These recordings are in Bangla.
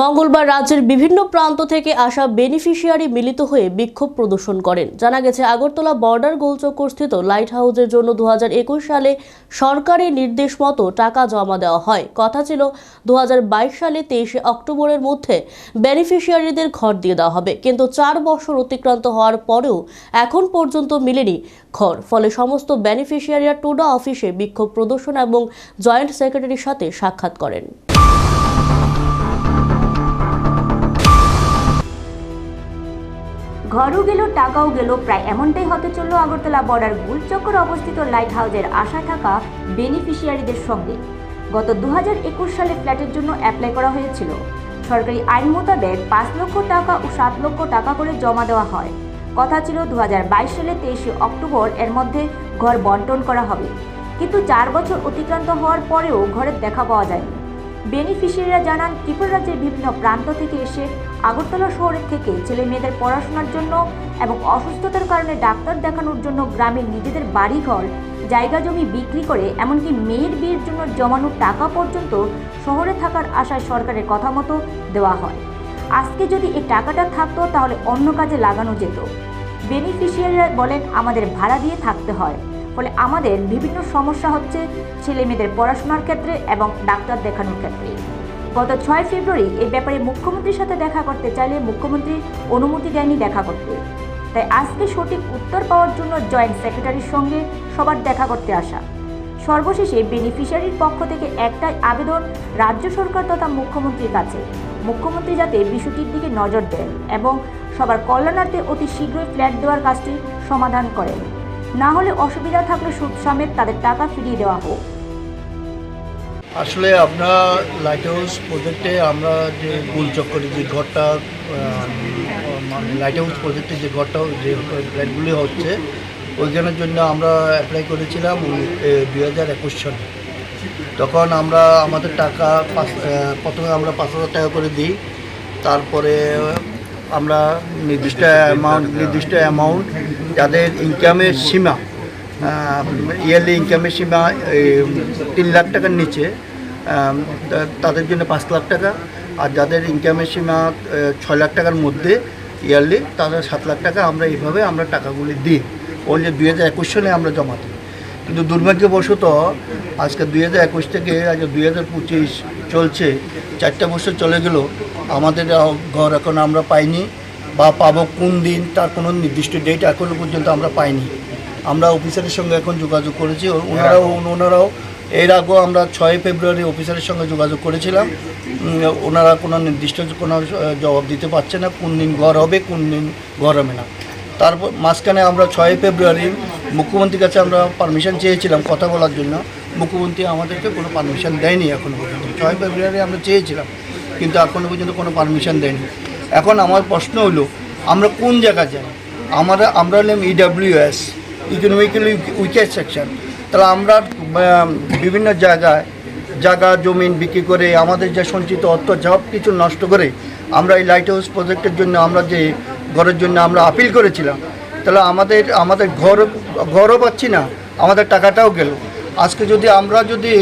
মঙ্গলবার রাজ্যের বিভিন্ন প্রান্ত থেকে আসা বেনিফিশিয়ারি মিলিত হয়ে বিক্ষোভ প্রদর্শন করেন। জানা গেছে, আগরতলা বর্ডার গোলচক্কর স্থিত লাইট হাউসের জন্য দু হাজার একুশ সালে সরকারি নির্দেশ মতো টাকা জমা দেওয়া হয়। কথা ছিল দু হাজার বাইশ সালে তেইশে অক্টোবরের মধ্যে বেনিফিশিয়ারিদের ঘর দিয়ে দেওয়া হবে। কিন্তু চার বছর অতিক্রান্ত হওয়ার পরেও এখন পর্যন্ত মিলেনি ঘর। ফলে সমস্ত বেনিফিশিয়ারিরা টুডা অফিসে বিক্ষোভ প্রদর্শন এবং জয়েন্ট সেক্রেটারির সাথে সাক্ষাৎ করেন। ঘরও গেল, টাকাও গেল, প্রায় এমনটাই হতে চলল আগরতলা বর্ডার গুলচক্কর অবস্থিত লাইট হাউসের আশা থাকা বেনিফিশিয়ারিদের সঙ্গে। গত দু হাজার একুশ সালে ফ্ল্যাটের জন্য অ্যাপ্লাই করা হয়েছিল। সরকারি আইন মোতাবেক পাঁচ লক্ষ টাকা ও সাত লক্ষ টাকা করে জমা দেওয়া হয়। কথা ছিল দু সালে তেইশে অক্টোবর, এর মধ্যে ঘর বন্টন করা হবে। কিন্তু চার বছর অতিক্রান্ত হওয়ার পরেও ঘরের দেখা পাওয়া যায়নি। বেনিফিশিয়ারিরা জানান, ত্রিপুরা রাজ্যের বিভিন্ন প্রান্ত থেকে এসে আগরতলা শহরের থেকে ছেলে মেয়েদের পড়াশোনার জন্য এবং অসুস্থতার কারণে ডাক্তার দেখানোর জন্য গ্রামের নিজেদের বাড়িঘর, জায়গা জমি বিক্রি করে, এমনকি মেয়ের বিয়ের জন্য জমানো টাকা পর্যন্ত শহরে থাকার আশায় সরকারের কথা মতো দেওয়া হয়। আজকে যদি এই টাকাটা থাকতো, তাহলে অন্য কাজে লাগানো যেত। বেনিফিশিয়ারিরা বলেন, আমাদের ভাড়া দিয়ে থাকতে হয়। ফলে আমাদের বিভিন্ন সমস্যা হচ্ছে ছেলে মেয়েদের পড়াশোনার ক্ষেত্রে এবং ডাক্তার দেখানোর ক্ষেত্রে। গত ছয় ফেব্রুয়ারি এই ব্যাপারে মুখ্যমন্ত্রীর সাথে দেখা করতে চাইলে মুখ্যমন্ত্রী অনুমতি দেয়নি দেখা করতে। তাই আজকে সঠিক উত্তর পাওয়ার জন্য জয়েন্ট সেক্রেটারির সঙ্গে সবার দেখা করতে আসা। সর্বশেষে বেনিফিশিয়ারির পক্ষ থেকে একটাই আবেদন রাজ্য সরকার তথা মুখ্যমন্ত্রীর কাছে। মুখ্যমন্ত্রী যাতে বিষয়টির দিকে নজর দেন এবং সবার কল্যাণার্থে অতি শীঘ্রই ফ্ল্যাট দেওয়ার কাজটি সমাধান করেন। না হলে অসুবিধা থাকলে সুদ সমেত তাদের টাকা ফিরিয়ে দেওয়া হোক। আসলে আমরা লাইট হাউস প্রজেক্টে আমরা যে গোল চক্করে যে ঘরটা লাইট হাউস প্রজেক্টে যে ঘরটা, যে ফ্ল্যাটগুলি হচ্ছে, ওইখানের জন্য আমরা অ্যাপ্লাই করেছিলাম দুই হাজার একুশ সালে। তখন আমরা আমাদের টাকা প্রথমে আমরা পাঁচ হাজার টাকা করে দিই, তারপরে আমরা নির্দিষ্ট অ্যামাউন্ট নির্দিষ্ট অ্যামাউন্ট যাদের ইনকামের সীমা ইয়ারলি ইনকামের সীমা তিন লাখ টাকার নিচে তাদের জন্য পাঁচ লাখ টাকা, আর যাদের ইনকামের সীমা ছয় লাখ টাকার মধ্যে ইয়ারলি তাদের সাত লাখ টাকা আমরা এইভাবে আমরা টাকাগুলি দিই। ওই যে দুই হাজার একুশ সালে আমরা জমা দিই। কিন্তু দুর্ভাগ্যবশত, আজকে দুই হাজার একুশ থেকে আজ দুই হাজার পঁচিশ চলছে, চারটা বছর চলে গেল আমাদের ঘর এখন আমরা পাইনি বা পাবো কোন দিন তার কোনো নির্দিষ্ট ডেট এখনও পর্যন্ত আমরা পাইনি। আমরা অফিসারের সঙ্গে এখন যোগাযোগ করেছি ওনারাও ওনারাও এর আগেও আমরা ছয় ফেব্রুয়ারি অফিসারের সঙ্গে যোগাযোগ করেছিলাম। ওনারা কোনো নির্দিষ্ট কোনো জবাব দিতে পারছে না কোন দিন ঘর হবে কোন দিন ঘর হবে না। তারপর মাঝখানে আমরা ছয় ফেব্রুয়ারি মুখ্যমন্ত্রীর কাছে আমরা পারমিশন চেয়েছিলাম কথা বলার জন্য। মুখ্যমন্ত্রী আমাদেরকে কোনো পারমিশন দেয়নি এখনও পর্যন্ত। ছয় ফেব্রুয়ারি আমরা চেয়েছিলাম। কিন্তু এখনও পর্যন্ত কোনো পারমিশন দেয়নি। এখন আমার প্রশ্ন হলো, আমরা কোন জায়গায় যাই? আমরা আমরা হলাম ইডাব্লিউএস ইকোনমিক্যালি উইকেট সেকশন তাহলে আমরা বিভিন্ন জায়গায়, জায়গা জমিন বিক্রি করে, আমাদের যে সঞ্চিত অর্থ, সব কিছু নষ্ট করে আমরা এই লাইট হাউস প্রজেক্টের জন্য আমরা যে ঘরের জন্য আমরা আপিল করেছিলাম, তাহলে আমাদের আমাদের ঘর, ঘরও পাচ্ছি না, আমাদের টাকাটাও গেল। আজকে যদি আমরা যদি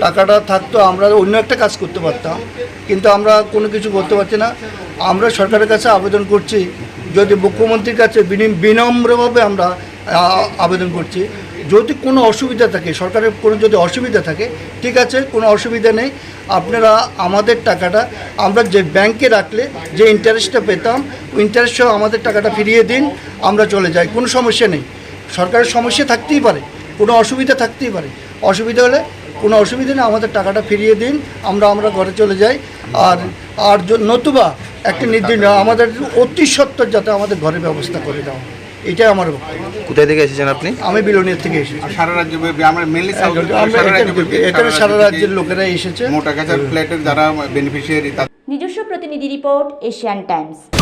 টাকাটা থাকতো, আমরা অন্য একটা কাজ করতে পারতাম। কিন্তু আমরা কোনো কিছু করতে পারছি না। আমরা সরকারের কাছে আবেদন করছি, যদি মুখ্যমন্ত্রীর কাছে বিনি- বিনম্রভাবে আমরা আবেদন করছি। যদি কোনো অসুবিধা থাকে, সরকারের কোনো যদি অসুবিধা থাকে, ঠিক আছে, কোনো অসুবিধা নেই। আপনারা আমাদের টাকাটা, আমরা যে ব্যাংকে রাখলে যে ইন্টারেস্টটা পেতাম, ইন্টারেস্ট সহ আমাদের টাকাটা ফিরিয়ে দিন, আমরা চলে যাই, কোনো সমস্যা নেই। সরকারের সমস্যা থাকতেই পারে, কোনো অসুবিধা থাকতেই পারে। অসুবিধা হলে কোনো অসুবিধা নেই আমাদের টাকাটা ফিরিয়ে দিন আমরা আমরা ঘরে চলে যাই। আর আর নতুবা একটা নির্দিষ্ট আমাদের অতি সত্তর যাতে আমাদের ঘরের ব্যবস্থা করে দেওয়া হয়। এটাই আমার বক্তব্য। কোথায় থেকে এসেছেন আপনি? আমি বিলোনিয়া থেকে এসেছি। সারা রাজ্য ব্যাপী আমরা মেনলি এখানে- এখানে সারা রাজ্যের লোকেরা এসেছে। মোটা গাছের ফ্ল্যাটের যারা বেনিফিশিয়ারি নিজস্ব প্রতিনিধি রিপোর্ট এশিয়ান টাইমস